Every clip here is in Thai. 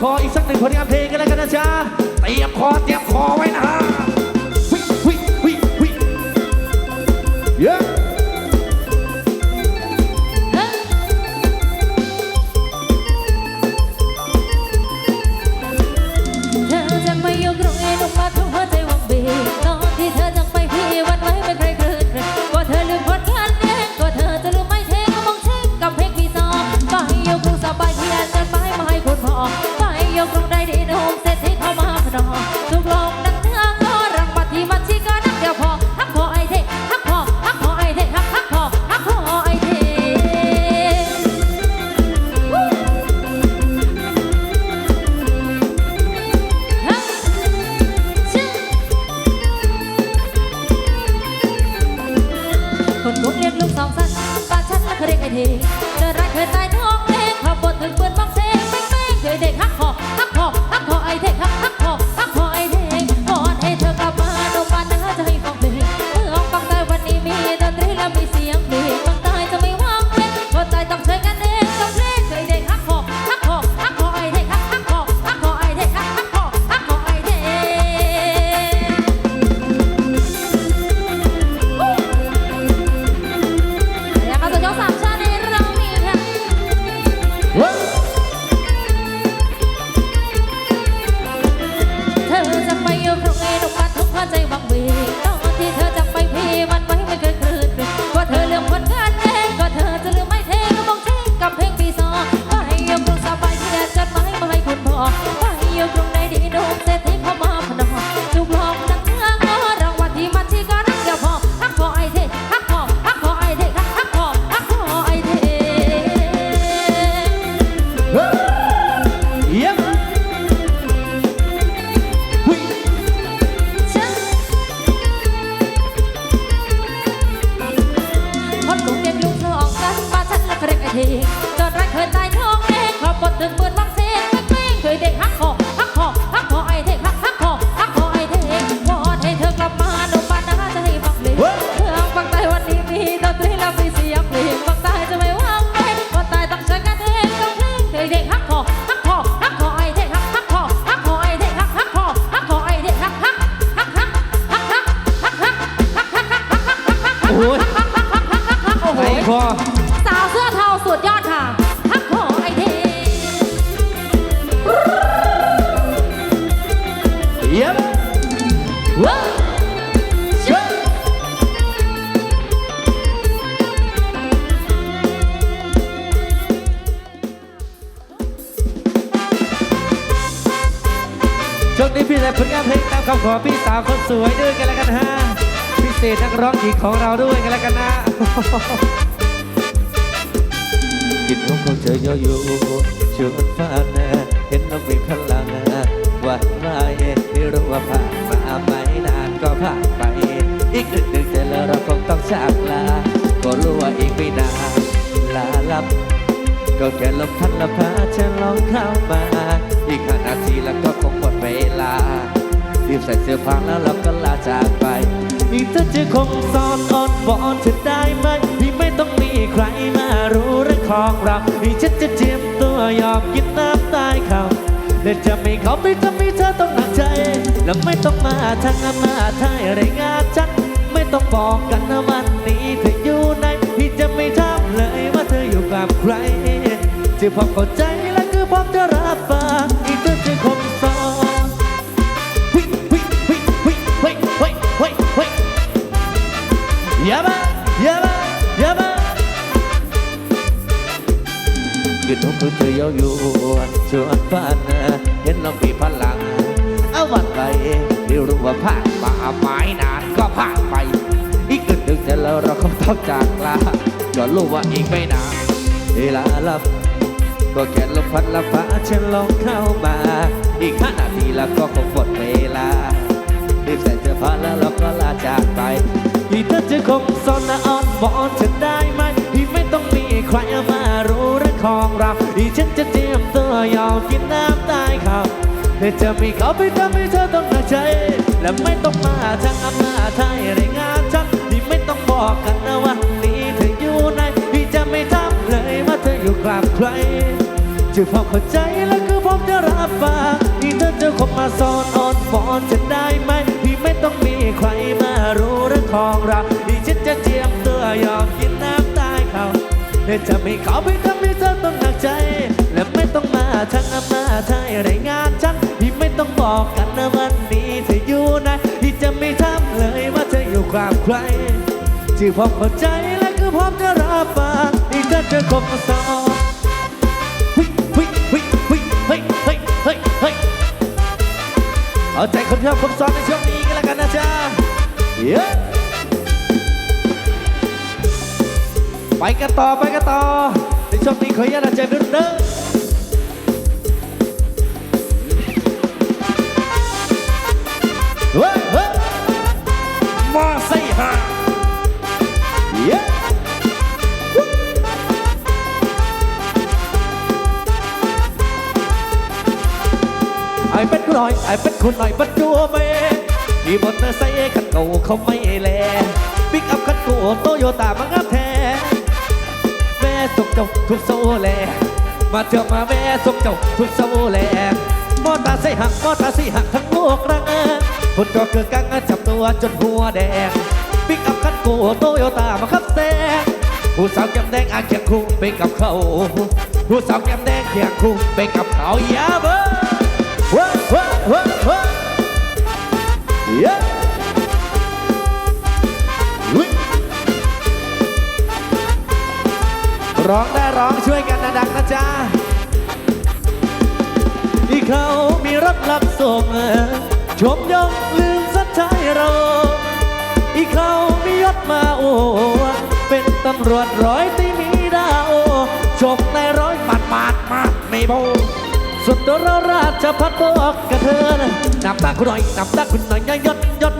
คออีกสักหนึ่งผลงานเพลงกันแล้วกันนะจ๊ะเตรียมคอเตรียมคอไว้นะฮะวิวิวิวิเยอะ เคยเรียกไอเทเจอรักเธอตายท้องเล็กขับบนถึงเปืนบ้องเซงเป้งเป้งเคยเด็กหักคอหัก ช่วงนี้พี่แต่ผลงานเพลงตามคำขอพี่สาวคนสวยด้วยกันแล้วกันฮะพิเศษนักร้องหญิงของเราด้วยกันแล้วกันนะกินของเธอเยอะอยู่ชวนฟ้านะเห็นนกมีพลังหวานไม่ไม่รู้ว่าผ่าน ผ่านไป อีกหนึ่งหนึ่งแต่แล้วเราคงต้องจากลา ก็รู้ว่าอีกไม่นานลาลับ ก็แค่ลมพัดละพาฉันลองเข้ามา อีกห้านาทีแล้วก็คงหมดเวลารีบใส่เสื้อผ้าแล้วเราก็ลาจากไปอีกเธอจะคงสอนอ่อนบอนเธอได้ไหมที่ไม่ต้องมีใครมารู้เรื่องของเราที่ฉันจะเจียมตัวยอมกินน้ำตายเขา แต่จะไม่เขาไม่ทำให้เธอต้องหนักใจ แล้วไม่ต้องมาทางมาทายรายงานฉันไม่ต้องบอกกันนะวันนี้เธออยู่ไหนพี่จะไม่ถามเลยว่าเธออยู่กับใครจะพอเข้าใจและคือพร้อมจะรับฟังอีกเธอจะคงสอนวิวิวิวิวิวิวิวิยาบายาบายาบาคือทุกคนเธอเยาอยู่ชวนฝันเห็น รู้ว่าผ่านมาไม่นานก็ผ่านไป อีกหนึ่งหนึ่งแต่แล้วเราคงต้องจากลาก็รู้ว่าอีกไม่นานเวลาลับ ก็แค่ลมพัดละฟ้าฉันลองเข้ามา อีกห้านาทีแล้วก็คงหมดเวลารีบใส่เสื้อผ้าแล้วเราก็ลาจากไปที่เธอจะคงสอนอ่อนบอนฉันได้ไหมที่ไม่ต้องมีใครมารู้เรื่องของเราที่ฉันจะเตรียมตัวยอมกินน้ำตายเขา แต่จะมีเขาไปทำให้เธอต้องหนักใจ และไม่ต้องมาทางอำนาจไทยรายงานฉันที่ไม่ต้องบอกกันนะวันนี้เธออยู่ไหนที่จะไม่ทำเลยว่าเธออยู่กับใครจะพอเข้าใจและคือผมจะรับฟังที่เธอจะคบมาสอนอ่อนฟอนฉันได้ไหมที่ไม่ต้องมีใครมารู้เรื่องของเราที่ฉันจะเจียมตัวยอมกินน้ำตายเขาเธอจะไม่เขาไปทำให้เธอต้องหนักใจ และไม่ต้องมาทั้งมาไทยรายงานฉัน ที่ไม่ต้องบอกกันนะวันนี้เธออยู่นะที่จะไม่ทำเลยว่าเธออยู่ความใครที่พร้อมเข้าใจและก็พร้อมจะรับฟังที่เธอจะคบสองสาวเฮ้ยเฮ้ยเฮ้ยเฮ้ยเอาใจคนชอบคบซ้อนในช่วงนี้กันแล้วกันนะจ๊ะเย้ไปกันต่อไปกันต่อในช่วงนี้ขออนุญาตใจรุ่นเด้อ เฮ้ยเฮ้ยมาใส่ห่า Yeah. ไอ้เป็นคนหน่อยไอ้เป็นคนหน่อยบัดดัวเมขี่มอเตอร์ไซค์คันเก่าเขาไม่แลปิกอัพคันโกโตโยต้ามังกะแท้แม่ส่งเจ้าทุกโซแลมาเถอะมาแม่ส่งเจ้าทุกโซแลมอเตอร์ไซค์หักมอเตอร์ไซค์หักทั้งโลกรัง คนก็เกิดกังจับตัวจนหัวแดงปิกอัพคันโกโตโยต้ามาขับแซงผู้สาวแก้มแดงอาเคียงคู่ไปกับเขาผู้สาวแก้มแดงเคียงคู่ไปกับเขาอย่าเบ้อว้าว้าว้าว้าเย้ร้องได้ร้องช่วยกันดังนะจ๊ะที่เขามีรถรับส่ง ชมยงลืมสัญชายเรา อีกเขามียศมาโอ้เป็นตำรวจร้อยตีมีดาวชมในร้อยหมาดหมาดมาไม่โบสุดตัวเราราชพัฒบอกกับเธอนะนำตาคุณหน่อยนำตาคุณหน่อยยศยศ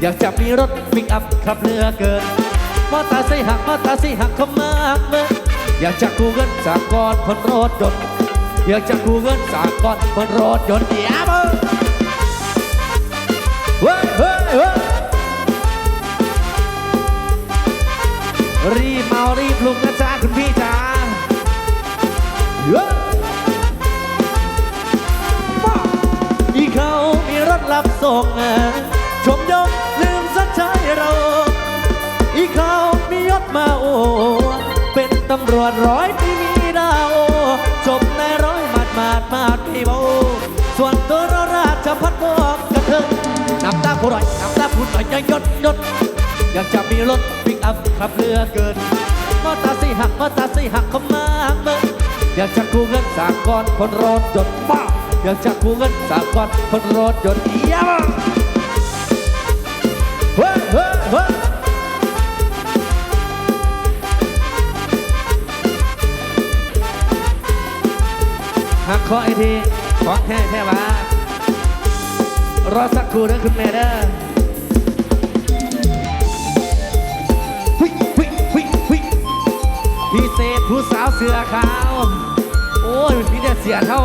อยากจะมีรถปิกอัพขับเรือเกินมอตอร์ไซค์หักมอตอร์ไซค์หักเขามากเมื่ออยากจะกู้เงินจากกอนพนรถยนต์อยากจะกู้เงินจากกอนพนรถยนต์เดียว รีบเมารีบลุกนะจ๊ะคุณพี่จ๋าเฮ้ยมาอีเขามีรถรับส่งชมยงลืมสัญชายเรา อีเขามียศมาโอ เป็นตำรวจร้อยที่มีดาวจบในร้อยมาดมาดมาดพี่โบส่วนตัวเราราชพัฒบอก กับเธอนำตาผู้ร้อยนำตาผู้หน่อยยศยศอยากจะมีรถปิกอัพขับเรือเกินมอตอร์ไซค์หักมอตอร์ไซค์หักเขามากเมื่ออยากจะกู้เงินสากกอนคนรถยนต์มาอยากจะกู้เงินสากกอนคนรถยนต์เยี่ยมเฮ้เฮ้เฮ้หักคอไอทีของแท้แท้วะ รอสักครู่นะคุณแม่เด้อวิวิวิวิพิเศษผู้สาวเสือขาว โอ้ยพี่เนี่ยเสียเท่า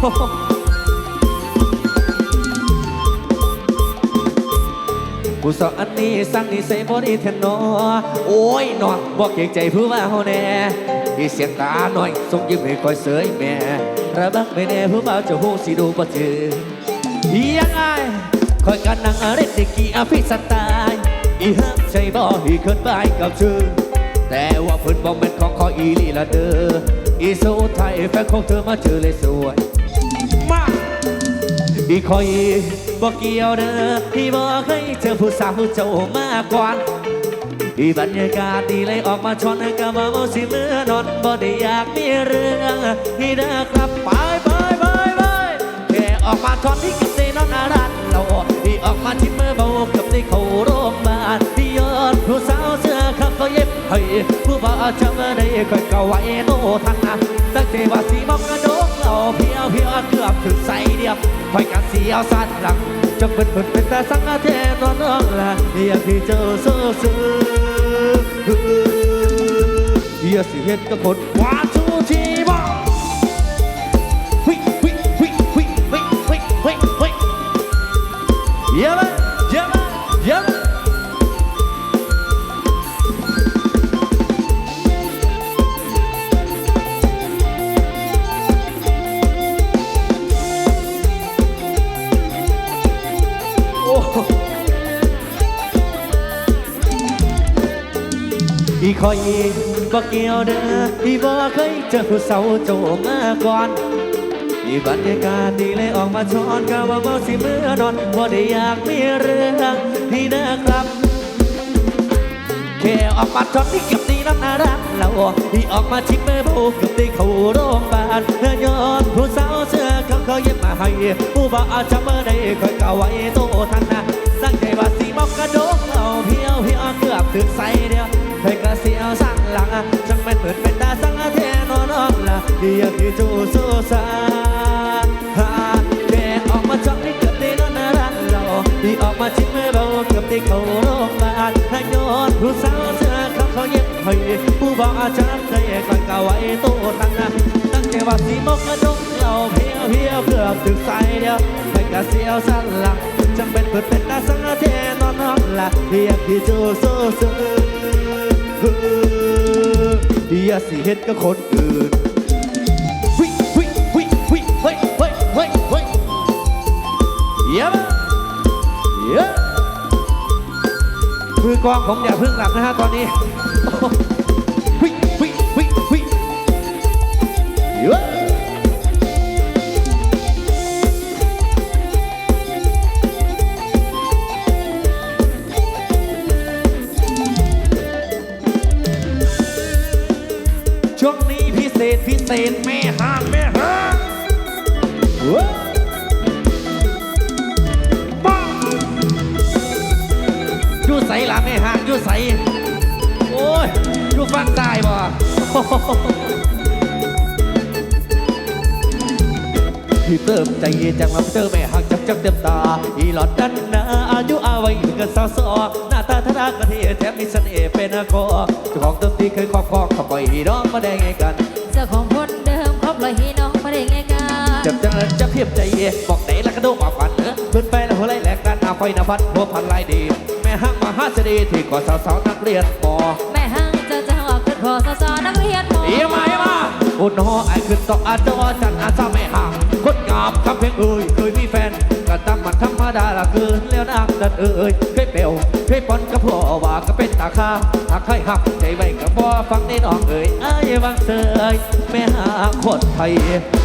โอ้โหผู้สาวอันนี้สั่งนี่ใส่บอดี้เทนนอโอ้ยนอนบอกเก่งใจผู้ว่าเฮาแน่ที่เสียงตาหน่อยส่งยิ้มให้คอยเสยแม่ระบักไม่แน่ผู้บ่าวจะหูสิดูบ่เจอยังไง คอยกันนั่งเล่นเด็กกี่อภิสไตล์อีห้ามใจบ่อีเคินไปกับเธอแต่ว่าเพิ่นบอกเป็นของขออีลีละเด้ออีโซไทยแฟนของเธอมาเจอเลยสวยมาอีคอยบอกเกี่ยวเด้อที่บอกให้เจอผู้สาวเจ้ามาก่อนอีบรรยากาศดีเลยออกมาชอนกับว่าโมสิเมื่อนอนบ่ได้อยากมีเรื่องที่เด้อกลับไปไปไปไปแค่ออกมาทอนที่ มาที่เมื่อเบากับได้เขารงพยาบาลที่ยอดผู้สาวเสื้อขาวก็เย็บให้ผู้บ่าวจำได้ค่อยเก่าไว้โนทันนะตั้งใจว่าสีมองกระดกเราเพียวเพียวเกือบถึงใส่เดียวคอยกันเสียวสั้นหลังจะเป็นเป็นเป็นแต่สังอาเทนอนน้องละอยากที่เจอเสื้อเสื้ออย่าสิเห็นกับคนว่า คอยบ่เกี่ยวเด้อที่บ่เคยเจอผู้สาวโจมาก่อนมีบรรยากาศดีเลยออกมาช้อนกะว่าบ่สิเมื่อนอนบ่ได้อยากมีเรื่องที่นะครับแค่ออกมาช้อนที่กับดีน้ำนารักเราที่ออกมาชิมเมื่อบูกับได้เข้าโรงพยาบาลเนื้อยอนผู้สาวเสื้อเขาเขาเย็บมาให้ผู้บ่าวจำเมื่อใดคอยกะไว้โตทันนะ ตั้งใจว่าสิมอกกระโดงเอาเพียวเพียวเกือบถึงใส่เดียว เฮ้ยกะสิเอาสั่งหลังจังเป็นเปิดเป็นตาสั่งเทนอนออกละดีอยากที่จูสู้สาฮาเดออกมาจ้องที่เกือบตีนอนนารันเราดีออกมาชิ้นไม่เราเกือบตีเขาโรงพยาบาลให้ย้อนผู้สาวเจอเขาเขาเย็บให้ผู้บอกอาจารย์เคยก่อกะไวตัวตั้งนะตั้งแต่ว่าสีมกกระดงเราเพียวเพียวเพื่อถึกใสเดียวเฮ้ยกะสิเอาสั่งหลังจังเป็นเปิดเป็นตาสั่งเทนอนอกละดีอยากที่จูสู้สู คืนอย่าสิเฮ็ดกับคนอื่นวิวิงวิ่งวิ่เฮ้ยเฮ้ยเฮ้ยเฮ้ยเยี่ยมเยี่ยมมือกองผมอย่าพึ่งหลับนะฮะตอนนี้วิวิวิวิเยี่ เศแม่ห้างแม่ห้างบ้ายู่ใสหลาแม่ห้างยู่ใสโอ้ยยู่ฟังใจบ่พี่เติมใจจังมาเติมแม่ห่างจับจับเต็มตา อีหลอดดันนาอายุอาวัยเกันสาวสอหน้าตาทนาระเทียแถมมีเสน่ห์เป็นคอเจ้าของเติมที่เคยครอบครองขับไปร้องมาแดงไงกัน เจ้าของ จัจะเพียบใจเย่บอกไหนละก็ดูมาฟันเนื้อเพื่อนไปนะหัวไหลแหลกกันเอาไฟนะพัดหัวพันลายดี แม่ห้างมาหาเสดีที่กอดสาวสาวนักเรียนปอแม่ห้างเจอจังหวะขึ้นพอสาวสาวนักเรียนปอเอี่ยมาเอี่ยมาอุนหอไอขึ้นต่ออาจอจันอาซาไม่ห่างคนงามคำเพลงเอ่ยเคยมีแฟนกรตั้งมันธรรมดาละเกินแล้วนางดันเอ่ยเคยเปลว ไม่ปนกับพ่อว่าก็เป็นตาข้าหากใครหักใจไว้กับบ่ฟังในน้องเอ่ยอ้ายวังเสยแม่หาคนไทย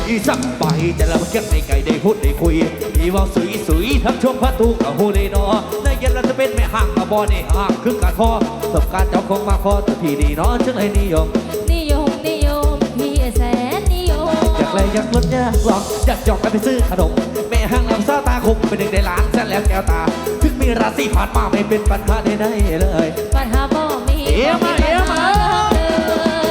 อีสักไปจะลำเกียงในไก่ได้พูดได้คุยอีว่าสุยสุยทั้งชมพระตูกับหูได้นอในเย็นเราจะเป็นแม่หักกับบ่ในหักคือกระทอสบการเจ้าของมาคอแต่พี่ดีน้อจึงเลยนิยมนิยมนิยมพี่แสนนิยมอยากเลยอยากลดอยากหลอกอยากหอกกันไปซื้อขนมแม่ห้างลำซาตาคมไป็นหนึ่งในล้านฉันแล้วแก้วตาถึ ราศีผ่านมาไม่เป็นปัญหาใดๆเลย ปัญหาบ่มีเอี่ยมมาเอี่ยมมา เล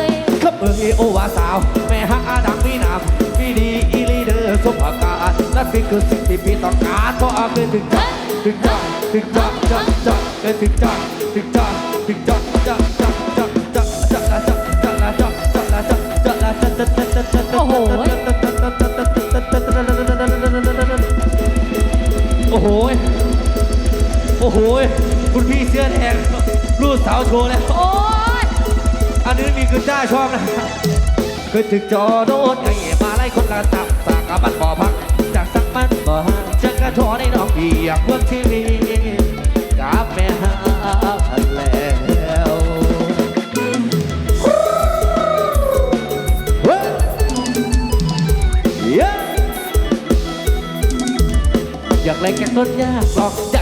ยครับเอยโอวาสาว แม่ฮักอาดังมีนามมีดีอีลีเดอร์สมประกาศนั่นเป็นคือสิ่งที่พี่ต้องการเพราะอาเกินถึงจังถึงจังถึงจังจังจังเกินถึงจังถึงจังถึงจังจังจังจังจังจังจังจังจังจังจังจังจังจังจังจังจังจังโอ้โหโอ้โห โอ้โหคุณพี่เสื้อแดงรูดสาวโชว์แล้วโอ้ยอันนี้มีกุญจ้าชอบนะเคยถึงจอโดนไงมาไล่คนกระตับสากกับมันบ่อพัก จากสักมันบ่อหักจักกระทอในน้องพี่อยากพวนชีวิตกับแม่หาแล้วอยากแรงแกต้นยากหรอก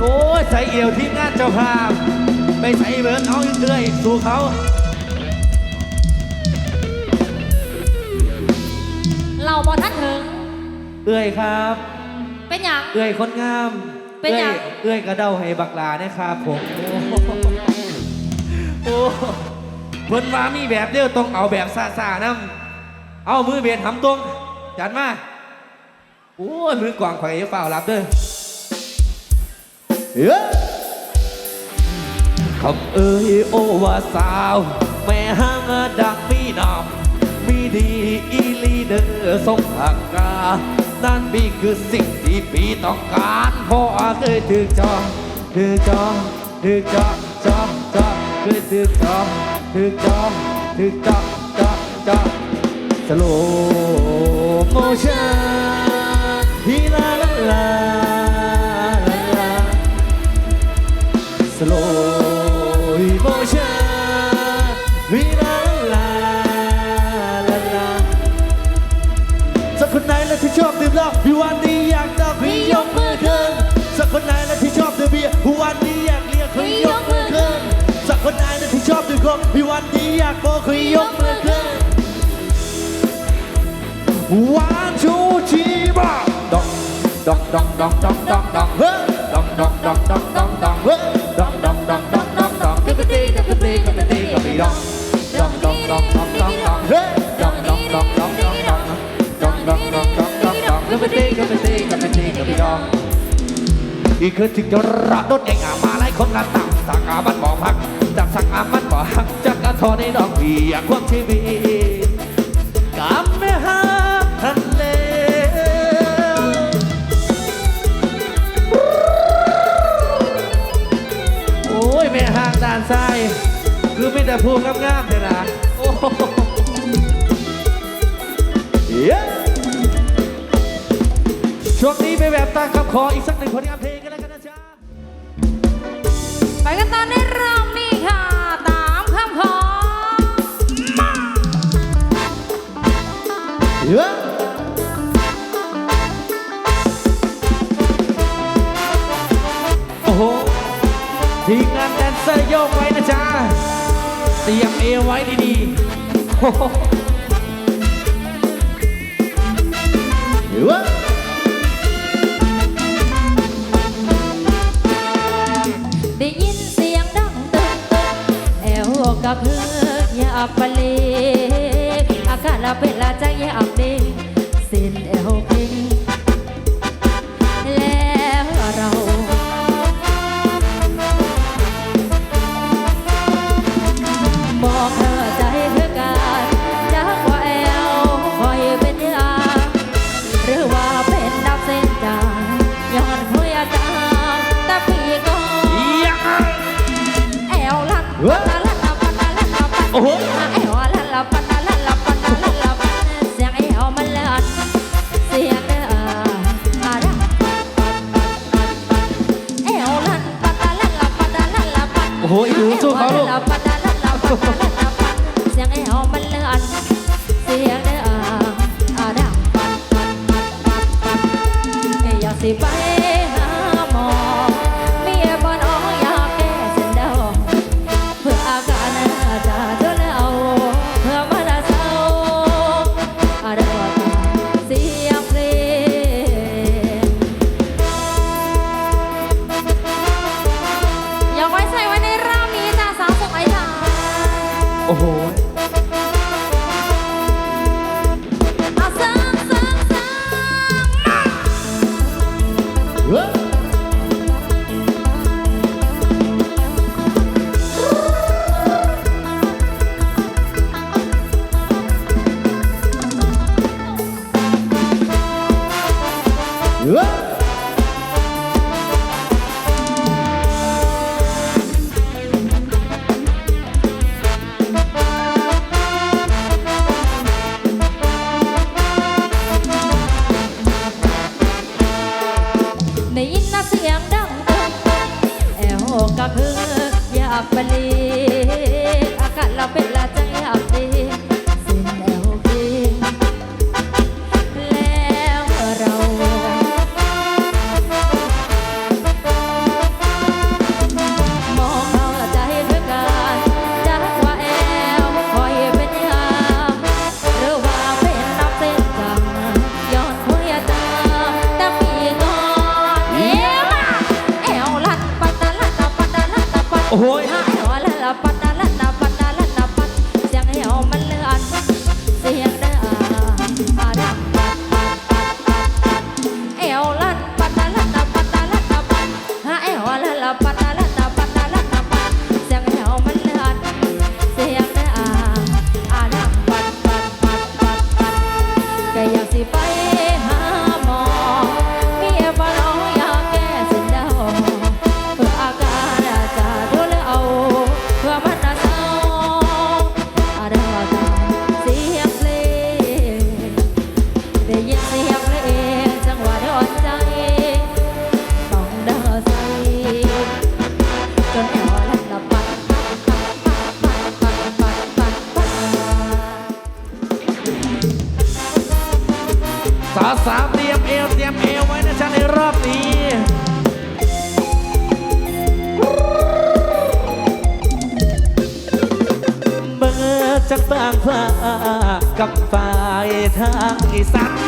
โอ้ยใส่เอี่ยวที่งานเจ้าภาพ ไปใส่เบิร์นเอาอยู่เรื่อยสู่เขา เราบอท่านถึง เอื้อยครับ เป็นอย่าง เอื้อยคนงามเป็นหยัง เอื้อยกระเดาให้บักลาเนี่ยครับผมโอ้โหเพิ่นว่ามีแบบเดียวต้องเอาแบบซาๆนํเอามือเบียดหำตรงจัดมา โอ้ยมือกวางข่อยอย่าเฝ้ารับเด้อ คำเอ่ยโอว่าสาว แม่ห้างดังมีนามมีดีอีลีเดอร์ทรงหักกานั่นมีคือสิ่งที่ปีต้องการเพราะเคยถือจองถือจองถือจองจองจองเคยถือจองถือจองถือจองจองจองสโลโมชั่นฮีลาลา slow emotion we la la la la สักคนไหนและที่ชอบดื่มเหล้าพี่วันนี้อยากจะพี่ยกมือขึ้นสักคนไหนและที่ชอบดื่มเบียร์พี่วันนี้อยากเรียกพี่ยกมือขึ้นสักคนไหนและที่ชอบดื่มโค้กพี่วันนี้อยากบอกพี่ยกมือขึ้น one two three บ้าดองดองดองดองดองดองดองเฮ้ยดองดองดองดองดอง ดองอีกคือถึงจะระดดยังอามาไล่คนละต่างสักอามันบอกพักจากสักอามันบอกหักจากกระทอในดอกเบียความชีวิตกับแม่ฮักทะเลโอ้ยแม่ฮักด้านซ้ายคือไม่แต่พูงงามๆเลยนะโอ้โหเย้ ช่วงนี้ไปแบบตามคำขออีกสักหนึ่งผลงานเพลงกันแล้วกันนะจ๊ะไปกันตอนในรอบนี้ค่ะตามคำขอเย้โอ้โหทีมงานแดนเซอร์โยกไว้นะจ๊ะเตรียมเอวไว้ดีๆโกเพิออยาอัปลีอาการเราเป็นลาจังอย่าอับดีสิ้นเอว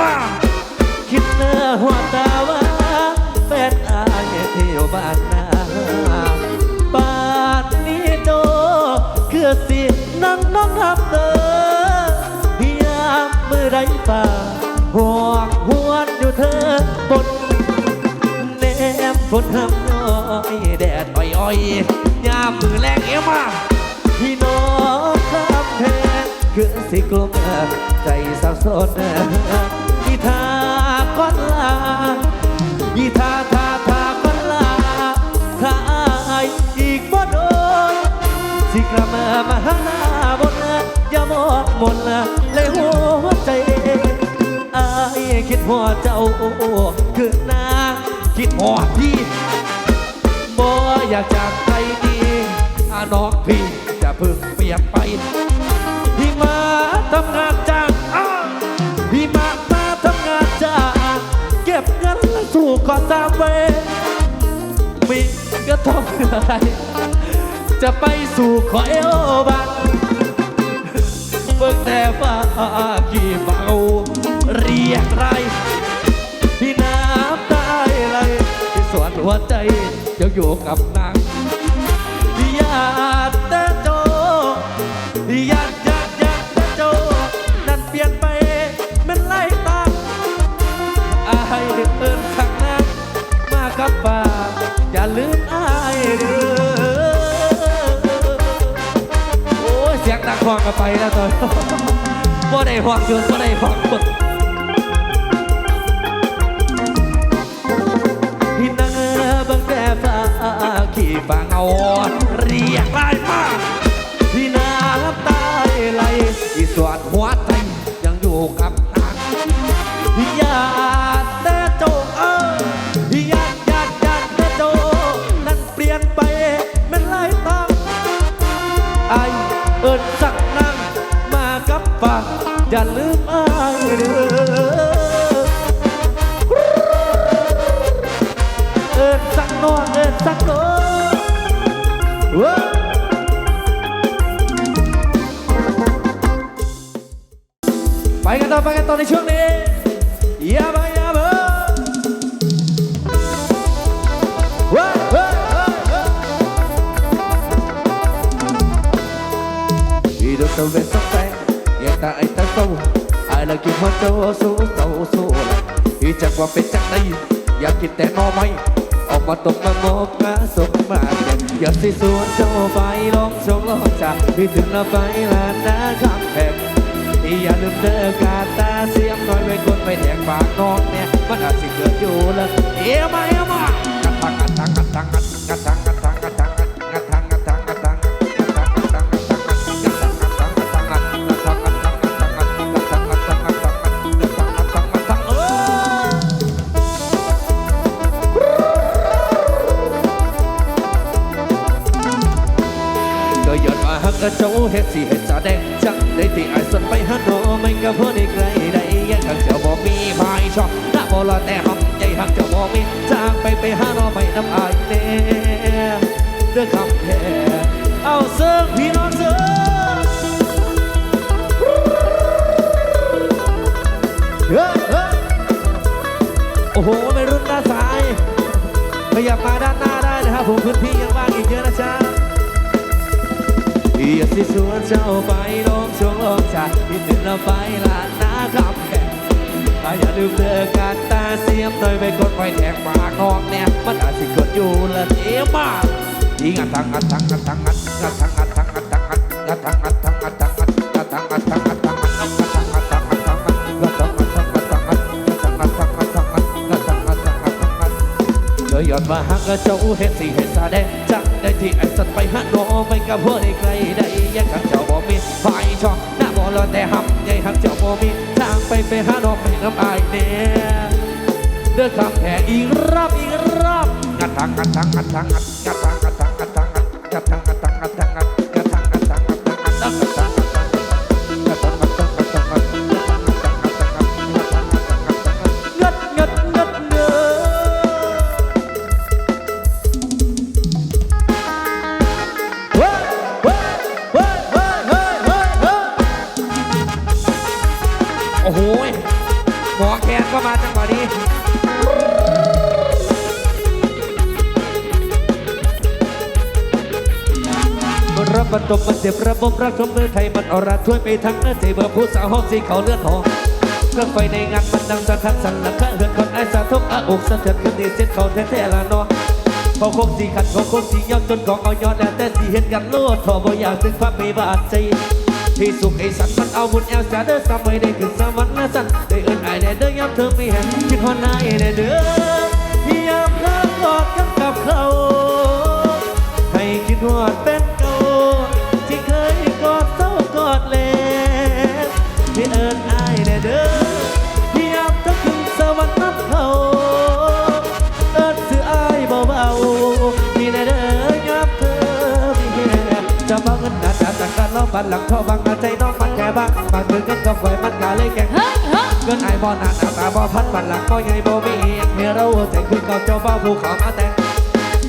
มา คิดเนื้อหัวตาว่าแฟนอายเที่ยวบ้านนาบานนี้โดคือสินั่งน้องทำเธอยามมือไรป่าห่วงหวนอยู่เธอบนแนมฝนทำน้อยแดดอ่อยๆยามมือแรงเอวมาพี่น้องข้ามแพงคือสิกลมใจสาวโซน สิกระมามาหาหน้าบนอย่ามอดมนเลยหัวใจอายคิดหัวเจ้าคือนาคิดหัวพี่บ่อยากจากใครดีอาน้องพี่จะพึ่งเปลี่ยนไปพี่มาทำงานจ้างพี่มามาทำงานจ้างเก็บเงินสู่ก็อรางเวมีก็ทำอะไร จะไปสู่ขอเอวบันเบิกแต่ฟ้ากี่เบาเรียกไรที่น้ำตาไหลที่สวนหัวใจจะอยู่กับน้ วางกันไปนะตอนบ่ได้ฟังจนบ่ได้ฟังหมดพี่นางเบังแต่ฟ้าขี่ฟังเอาเรียกไล่มาพี่นาลับตาไหลอีสวดหัวใจยังอยู่กับนางพี่ là Phan Anton đi trước đi Yeah bye yeah bye đi đâu hey, về sắp tay Nghe ta anh ta sâu Ai là kiếm hơn đâu số sâu số là. Đi chẳng qua bên chắc đây Giá kinh tế nó may Ông mà tốt mà ngốc ngã sống mà Giờ xin xuống cho phải lòng sống lo chả Vì thường là phải là đã gặp hẹp ที่อย่าลืมเธอกาตาเสียงน้อยไว้คนไปแดงปากน้องเนี่ยมันอาจสิเกิดอยู่แล้วเอ๋มาเอ๋ ครับผมคุณพี่ยังว่างอีกเยอะนะจ๊ะอย่าสิสวนเจ้าไปลงชงลงชาอีกหนึ่งเราไปลานนาคำแขกอย่าลืมเลิกการตาเสียมหน่ยไปกดไฟแทกปากนอกแนี่มันอาจสิกดอยู่ละเทียมากอีงัดทังอัดทังอัดทังอัดงัดทังอัดทังอัดทังอัดทังอัดทังอัดทัง อย้อนว่าหักเจ้าเฮ็ดสิเฮ็ดแดงจักได้ที่ไอ้สัตว์ไปหาหนอไปกับเพื่อนใกลได้ยังกับเจ้าบ่มีไฟชองหน้าบ่รอแต่หับใหญ่หักเจ้าบ่มีทางไปไปหาหนอไปน้ำอายเนี่ยเดือดคำแผ่อีกรอบอีกรอบงัดทางงัดทางงัดทางงัด มนตรับมันดมมันเจ็บระบบรักชมเมือไทยมันอราช่วยไปทั้งเนื้อเจ็บเบอร์ผู้สาวห้องสีเขาเลือดหอมเครื่องไฟในงานมันดังสะทัดสั่นหลังคาเหือนคนไอ้สาทกอาอกสะเทือนขึ้นดีเส้นเขาแท้ๆละเนาะพอคงสีขัดพอคงสีย้อนจนของเอาย้อนแล้วแต่สีเห็นกันโลดพอบ่อยากถึงความไม่บาดใจ ที่สุขไอ้สันมันเอาบุญแอลสาเด้อสมไม่ได้ขึ้นสวรรค์นะสันได้เอิ้นไอ้แน่เด้อยามเธอไม่เห็นคิดฮอนไอ้แน่เด้อยามเธอกอดกันกับเขาให้คิดฮอดเป็นเก่าที่เคยกอดเศร้ากอดเล่นที่เอิ้นไอ้แน่เด้อยามเธอขึ้นสวรรค์นับเขาเอิ้นสื่อไอ้าเบาๆ ต่างกันล้อบันหลังท่อบางใจน้องมันแค่บ้างบางเดือนกันก็ไฟมันกาเลยแก่งเฮ้ยเฮ้ยเงินไอ้บ่หน้าตาตาบ่พัดบันหลังบ่ใหญ่บ่มีเมียเราแต่งคือเก่าเจ้าบ่าวผู้ขอมาแต่ง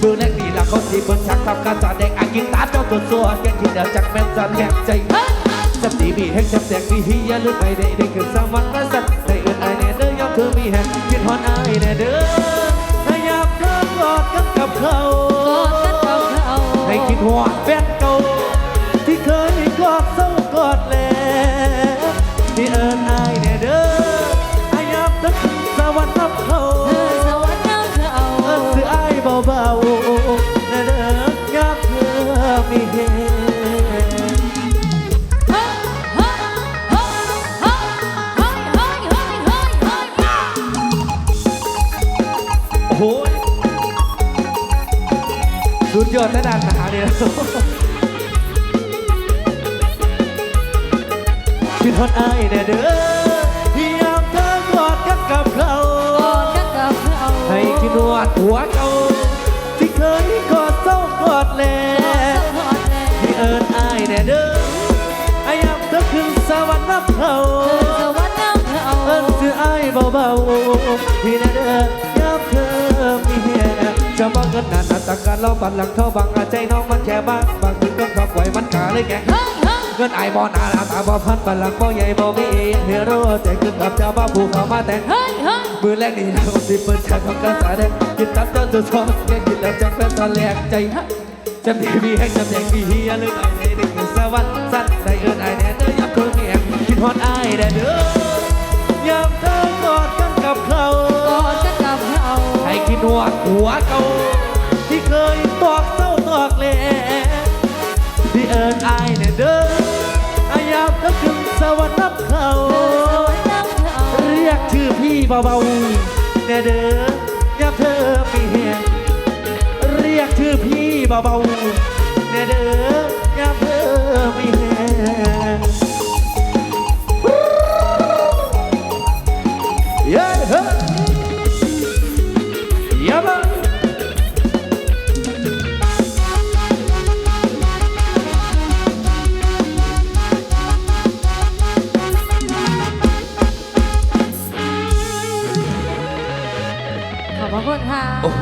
ดูแลดีละคนที่เพิ่นชักทำการแสดงอากินตาเจ้าตัวสัวแกคิดเดียวจักแม่นสันแหกใจเฮ้ยจำดีมีแห่งจำแสงมีฮียาลืมไอ้ได้ได้ขึ้นสวรรค์และสัตว์ได้เอื่นไอ้แน่เด้อยอมเธอมีแห่งคิดฮอนไอ้แน่เด้อถ้าอยากเธอกอดกันกับเขากอดกันเบาเขาให้คิดฮอดแฟน บเขาเธอสวรรค์น้ำเขาเอิญคืออ้เบาๆแน่เด้อยามเธอมีแห่งเฮ้ยเฮ้ยเฮ้ยเฮ้ยเฮ้ยเฮ้ยเฮ้ยเฮ้ยเฮ้ยเฮ้ยโอ้โหสุดยอดและด้านหนาเนี่ยนะคิดฮอดไอ้แน่เด้อ คิดวาดหัวเก่าที่เคยกอดเศร้ากอดแลกอดแล้วที่เอิญอายแน่เด้ออายามเธอขึ้นสวรรค์นับเขาเธอสวรรค์น้ำเขาเอิญชื่ออายเบาๆที่แน่เด้อยามเธอมีแห่จะบังเงินนานนาตักการเล่าบันหลังเท่าบังอาใจน้องมันแค่บ้างบางทีก็ขับไหวมันขาเลยแกเฮ้ยเฮ้ยเงินไอ้บ่หนาหน้าตาบ่พันบันหลังบ่ใหญ่บ่มีเฮโร่แต่ขึ้นกับเจ้าบ้าผู้เขามาแต่งเฮ้ยเฮ้ยมือแรกนี่เราสิเปิดฉากของการแสดง กินตับเจ้าตัวทองแกกินแล้วจังเป็นตอนแรกใจฮะจำดีมีให้จำแดงมีเฮียลืมไอ้ในได้กินสวรรค์สั้นได้เอินไอ้แน่เด้ออยับเพิ่มแอบคิดฮอดไอ้แน่เด้อยามเธอกอดกันกับเขากอดกันกับเขาให้คิดฮอดหัวเก่าที่เคยตอกเศร้าตอกแหลที่เอินไอ้แน่เด้ออายามเธอขึ้นสวรรค์นับเขาเรียกชื่อพี่เบาๆแน่เด้อ ธอมีแหงเรียกชื่อพี่เบาๆแน่เด้อยามเธอมีแหง โอ้โห